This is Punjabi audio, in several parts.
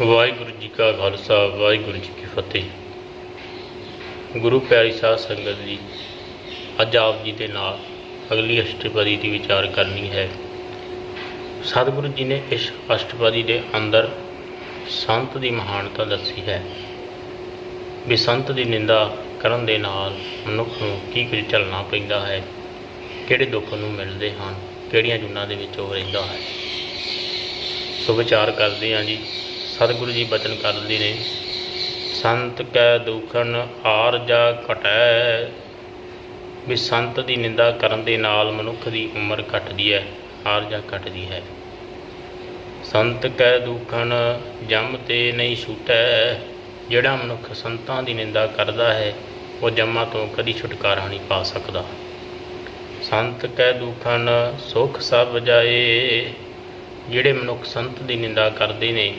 ਵਾਹਿਗੁਰੂ ਜੀ ਕਾ ਖਾਲਸਾ, ਵਾਹਿਗੁਰੂ ਜੀ ਕੀ ਫਤਿਹ। ਗੁਰੂ ਪਿਆਰੀ ਸਾਧ ਸੰਗਤ ਜੀ, ਅੱਜ ਆਪ ਜੀ ਦੇ ਨਾਲ ਅਗਲੀ ਅਸ਼ਟਪਦੀ ਦੀ ਵਿਚਾਰ ਕਰਨੀ ਹੈ। ਸਤਿਗੁਰੂ ਜੀ ਨੇ ਇਸ ਅਸ਼ਟਪਦੀ ਦੇ ਅੰਦਰ ਸੰਤ ਦੀ ਮਹਾਨਤਾ ਦੱਸੀ ਹੈ ਵੀ ਸੰਤ ਦੀ ਨਿੰਦਾ ਕਰਨ ਦੇ ਨਾਲ ਮਨੁੱਖ ਨੂੰ ਕੀ ਕੁਝ ਝੱਲਣਾ ਪੈਂਦਾ ਹੈ, ਕਿਹੜੇ ਦੁੱਖ ਨੂੰ ਮਿਲਦੇ ਹਨ, ਕਿਹੜੀਆਂ ਜੁਨਾਂ ਦੇ ਵਿੱਚ ਉਹ ਰਹਿੰਦਾ ਹੈ। ਸੋ ਵਿਚਾਰ ਕਰਦੇ ਹਾਂ ਜੀ। ਸਤਿਗੁਰੂ ਜੀ ਬਚਨ ਕਰਦੇ ਨੇ ਸੰਤ ਕੈ ਦੁਖਨ ਆਰਜਾ ਘਟੈ। ਵੀ ਸੰਤ ਦੀ ਨਿੰਦਾ ਕਰਨ ਦੇ ਨਾਲ ਮਨੁੱਖ ਦੀ ਉਮਰ ਘਟਦੀ ਹੈ ਆਰਜਾ ਘਟਦੀ ਹੈ। ਸੰਤ ਕੈ ਦੁਖਨ ਜਮ ਤੇ ਨਹੀਂ ਛੁਟੈ। ਜਿਹੜਾ ਮਨੁੱਖ ਸੰਤਾਂ ਦੀ ਨਿੰਦਾ ਕਰਦਾ ਹੈ, ਉਹ ਜੰਮਾਂ ਤੋਂ ਕਦੀ ਛੁਟਕਾਰਾ ਨਹੀਂ ਪਾ ਸਕਦਾ। ਸੰਤ ਕੈ ਦੁਖਨ ਸੁਖ ਸਭ ਜਾਏ। ਜਿਹੜੇ ਮਨੁੱਖ ਸੰਤ ਦੀ ਨਿੰਦਾ ਕਰਦੇ ਨੇ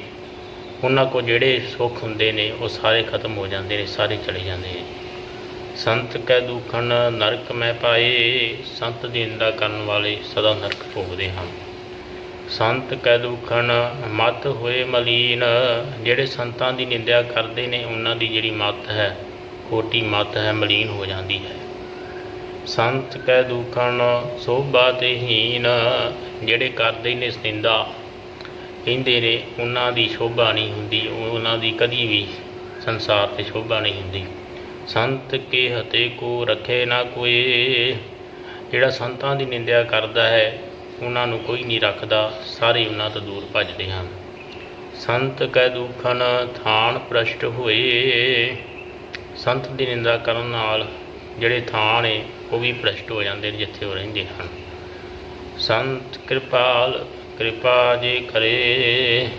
ਉਹਨਾਂ ਕੋ ਜਿਹੜੇ ਸੁੱਖ ਹੁੰਦੇ ਨੇ, ਉਹ ਸਾਰੇ ਖਤਮ ਹੋ ਜਾਂਦੇ ਨੇ, ਸਾਰੇ ਚਲੇ ਜਾਂਦੇ ਨੇ। ਸੰਤ ਕੈ ਦੁਖਨ ਨਰਕ ਮੈਂ ਪਾਏ, ਸੰਤ ਦੀ ਨਿੰਦਾ ਕਰਨ ਵਾਲੇ ਸਦਾ ਨਰਕ ਭੋਗਦੇ ਹਨ। ਸੰਤ ਕੈ ਦੁਖਨ ਮਤ ਹੋਏ ਮਲੀਨ, ਜਿਹੜੇ ਸੰਤਾਂ ਦੀ ਨਿੰਦਿਆ ਕਰਦੇ ਨੇ, ਉਹਨਾਂ ਦੀ ਜਿਹੜੀ ਮਤ ਹੈ, ਖੋਟੀ ਮਤ ਹੈ, ਮਲੀਨ ਹੋ ਜਾਂਦੀ ਹੈ। ਸੰਤ ਕੈ ਦੁਖਨ ਸੋਭਾ ਤੇ ਹੀਨ, ਜਿਹੜੇ ਕਰਦੇ ਨੇ ਨਿੰਦਾ ਕਹਿੰਦੇ ਨੇ, ਉਹਨਾਂ ਦੀ ਸ਼ੋਭਾ ਨਹੀਂ ਹੁੰਦੀ ਉਹ- ਉਹਨਾਂ ਦੀ ਕਦੀ ਵੀ ਸੰਸਾਰ ਤੇ ਸ਼ੋਭਾ ਨਹੀਂ ਹੁੰਦੀ। ਸੰਤ ਕੇ ਹਤੇ ਕੋ ਰੱਖੇ ਨਾ ਕੋਈ। ਜਿਹੜਾ ਸੰਤਾਂ ਦੀ ਨਿੰਦਿਆ ਕਰਦਾ ਹੈ, ਉਹਨਾਂ ਨੂੰ ਕੋਈ ਨਹੀਂ ਰੱਖਦਾ, ਸਾਰੇ ਉਹਨਾਂ ਤੋਂ ਦੂਰ ਭੱਜਦੇ ਹਨ। ਸੰਤ ਕੈ ਦੁਖਨ ਥਾਨ ਪ੍ਰਸ਼ਟ ਹੋਏ। ਸੰਤ ਦੀ ਨਿੰਦਾ ਕਰਨ ਨਾਲ ਜਿਹੜੇ ਥਾਂ ਨੇ ਉਹ ਵੀ ਭ੍ਰਸ਼ਟ ਹੋ ਜਾਂਦੇ ਨੇ, ਜਿੱਥੇ ਉਹ ਰਹਿੰਦੇ ਹਨ। ਸੰਤ ਕਿਰਪਾਲ ਕਿਰਪਾ ਜੇ ਕਰੇ,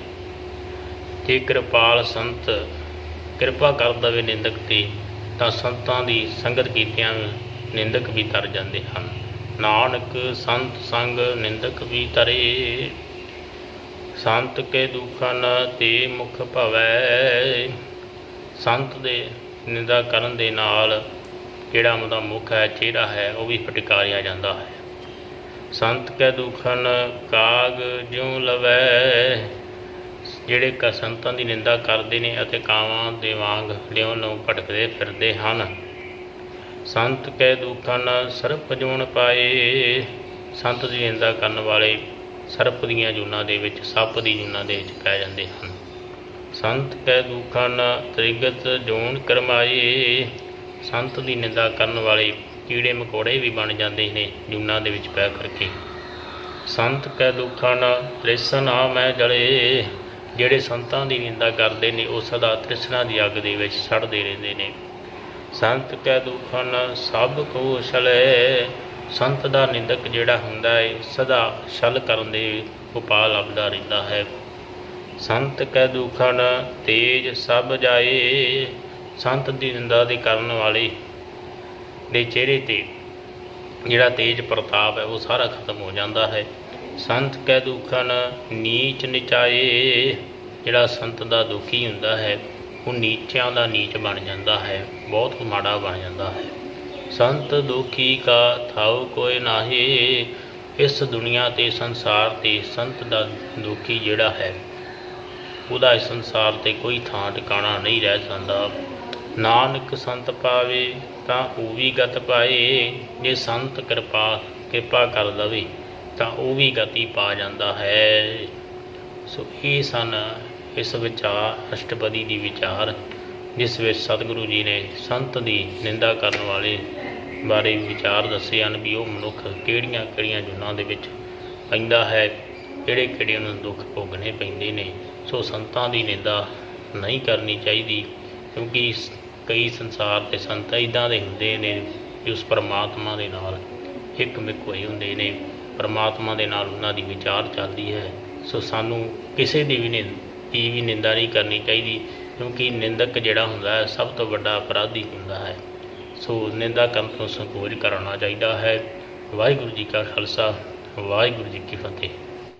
ਜੇ ਕਿਰਪਾਲ ਸੰਤ ਕਿਰਪਾ ਕਰ ਦਵੇ ਨਿੰਦਕ ਤੇ, ਤਾਂ ਸੰਤਾਂ ਦੀ ਸੰਗਤ ਕੀਤਿਆਂ ਨਿੰਦਕ ਵੀ ਤਰ ਜਾਂਦੇ ਹਨ। ਨਾਨਕ ਸੰਤ ਸੰਗ ਨਿੰਦਕ ਵੀ ਤਰੇ, ਸੰਤ ਕੇ ਦੁਖਨ ਤੇ ਮੁਖ ਭਵੈ। ਸੰਤ ਦੇ ਨਿੰਦਾ ਕਰਨ ਦੇ ਨਾਲ ਜਿਹੜਾ ਉਹਦਾ ਮੁਖ ਹੈ, ਚਿਹਰਾ ਹੈ, ਉਹ ਵੀ ਫਟਕਾਰਿਆ ਜਾਂਦਾ ਹੈ। ਸੰਤ ਕੈ ਦੁਖਨ ਕਾਗ ਜਿਉ ਲਵੈ। ਜਿਹੜੇ ਕ ਸੰਤਾਂ ਦੀ ਨਿੰਦਾ ਕਰਦੇ ਨੇ ਅਤੇ ਕਾਵਾਂ ਦੇ ਵਾਂਗ ਲਿਉ ਨੂੰ ਭਟਕਦੇ ਫਿਰਦੇ ਹਨ। ਸੰਤ ਕੈ ਦੁਖਨ ਸਰਪ ਜੂਣ ਪਾਏ। ਸੰਤ ਦੀ ਨਿੰਦਾ ਕਰਨ ਵਾਲੇ ਸਰਪ ਦੀਆਂ ਜੂਨਾਂ ਦੇ ਵਿੱਚ ਸੱਪ ਦੀ ਜੂਨਾਂ ਦੇ ਵਿੱਚ ਪੈ ਜਾਂਦੇ ਹਨ। ਸੰਤ ਕੈ ਦੁਖਨ ਤ੍ਰਿਗਤ ਜੂਣ ਕਰਮਾਏ। ਸੰਤ ਦੀ ਨਿੰਦਾ ਕਰਨ ਵਾਲੇ ਕੀੜੇ ਮਕੌੜੇ ਵੀ ਬਣ ਜਾਂਦੇ ਨੇ ਜੂਨਾਂ ਦੇ ਵਿੱਚ ਪੈ ਕਰਕੇ। ਸੰਤ ਕੈ ਦੁੱਖਾਂ ਨਾ ਤ੍ਰਿਸਨਾ ਮੈਂ ਜਲੇ। ਜਿਹੜੇ ਸੰਤਾਂ ਦੀ ਨਿੰਦਾ ਕਰਦੇ ਨੇ, ਉਹ ਸਦਾ ਤ੍ਰਿਸ਼ਨਾ ਦੀ ਅੱਗ ਦੇ ਵਿੱਚ ਸੜਦੇ ਰਹਿੰਦੇ ਨੇ। ਸੰਤ ਕੈ ਦੁੱਖਾਂ ਨਾ ਸਭ ਕੋ ਛਲੇ। ਸੰਤ ਦਾ ਨਿੰਦਕ ਜਿਹੜਾ ਹੁੰਦਾ ਹੈ ਸਦਾ ਛਲ ਕਰਨ ਦੇ ਉਪਾਅ ਲੱਭਦਾ ਰਹਿੰਦਾ ਹੈ। ਸੰਤ ਕੈ ਦੁੱਖਾਂ ਤੇਜ ਸਭ ਜਾਏ। ਸੰਤ ਦੀ ਨਿੰਦਾ ਦੇ ਕਰਨ ਵਾਲੇ ਦੇ ਚਿਹਰੇ ਤੇ ਜਿਹੜਾ ਤੇਜ ਪ੍ਰਤਾਪ ਹੈ, ਉਹ ਸਾਰਾ ਖਤਮ ਹੋ ਜਾਂਦਾ ਹੈ। ਸੰਤ ਕੈ ਦੁਖਨ ਨੀਚ ਨਿਚਾਏ, ਜਿਹੜਾ ਸੰਤ ਦਾ ਦੁਖੀ ਹੁੰਦਾ ਹੈ, ਉਹ ਨੀਚਿਆਂ ਦਾ ਨੀਚ ਬਣ ਜਾਂਦਾ ਹੈ, ਬਹੁਤ ਮਾੜਾ ਬਣ ਜਾਂਦਾ ਹੈ। ਸੰਤ ਦੁਖੀ ਕਾ ਥਾਉ ਕੋਈ ਨਾਹੀ, ਇਸ ਦੁਨੀਆ ਤੇ ਸੰਸਾਰ ਤੇ ਸੰਤ ਦਾ ਦੁਖੀ ਜਿਹੜਾ ਹੈ, ਉਹਦਾ ਇਸ ਸੰਸਾਰ ਤੇ ਕੋਈ ਥਾਂ ਟਿਕਾਣਾ ਨਹੀਂ ਰਹਿ ਜਾਂਦਾ। ਨਾਨਕ ਸੰਤ ਪਾਵੇ ਤਾਂ ਉਹ ਵੀ ਗਤ ਪਾਏ, ਜੇ ਸੰਤ ਕਿਰਪਾ ਕਿਰਪਾ ਕਰ ਦਵੇ ਤਾਂ ਉਹ ਵੀ ਗਤੀ ਪਾ ਜਾਂਦਾ ਹੈ। ਸੋ ਇਹ ਸਨ ਇਸ ਵਿਚਾਰ, ਅਸ਼ਟਪਦੀ ਦੀ ਵਿਚਾਰ, ਜਿਸ ਵਿੱਚ ਸਤਿਗੁਰੂ ਜੀ ਨੇ ਸੰਤ ਦੀ ਨਿੰਦਾ ਕਰਨ ਵਾਲੇ ਬਾਰੇ ਵਿਚਾਰ ਦੱਸੇ ਹਨ ਵੀ ਉਹ ਮਨੁੱਖ ਕਿਹੜੀਆਂ ਕਿਹੜੀਆਂ ਜੁਨਾਂ ਦੇ ਵਿੱਚ ਪੈਂਦਾ ਹੈ, ਕਿਹੜੇ ਕਿਹੜੇ ਉਹਨਾਂ ਨੂੰ ਦੁੱਖ ਭੋਗਣੇ ਪੈਂਦੇ ਨੇ। ਸੋ ਸੰਤਾਂ ਦੀ ਨਿੰਦਾ ਨਹੀਂ ਕਰਨੀ ਚਾਹੀਦੀ, ਕਿਉਂਕਿ ਕਈ ਸੰਸਾਰ ਦੇ ਸੰਤ ਇਦਾਂ ਦੇ ਹੁੰਦੇ ਨੇ ਕਿ ਉਸ ਪਰਮਾਤਮਾ ਦੇ ਨਾਲ ਇੱਕ ਮਿਕ ਹੋਏ ਹੁੰਦੇ ਨੇ। ਪਰਮਾਤਮਾ ਦੇ ਨਾਲ ਉਹਨਾਂ ਦੀ ਵਿਚਾਰ ਚੱਲਦੀ ਹੈ। ਸੋ ਸਾਨੂੰ ਕਿਸੇ ਦੀ ਵੀ ਨਿੰਦੀ ਵੀ ਨਿੰਦਾ ਨਹੀਂ ਕਰਨੀ ਚਾਹੀਦੀ, ਕਿਉਂਕਿ ਨਿੰਦਕ ਜਿਹੜਾ ਹੁੰਦਾ ਹੈ, ਸਭ ਤੋਂ ਵੱਡਾ ਅਪਰਾਧੀ ਹੁੰਦਾ ਹੈ। ਸੋ ਨਿੰਦਾ ਕਰਨ ਤੋਂ ਸੰਕੋਚ ਕਰਨਾ ਚਾਹੀਦਾ ਹੈ। ਵਾਹਿਗੁਰੂ ਜੀ ਕਾ ਖਾਲਸਾ, ਵਾਹਿਗੁਰੂ ਜੀ ਕੀ ਫਤਿਹ।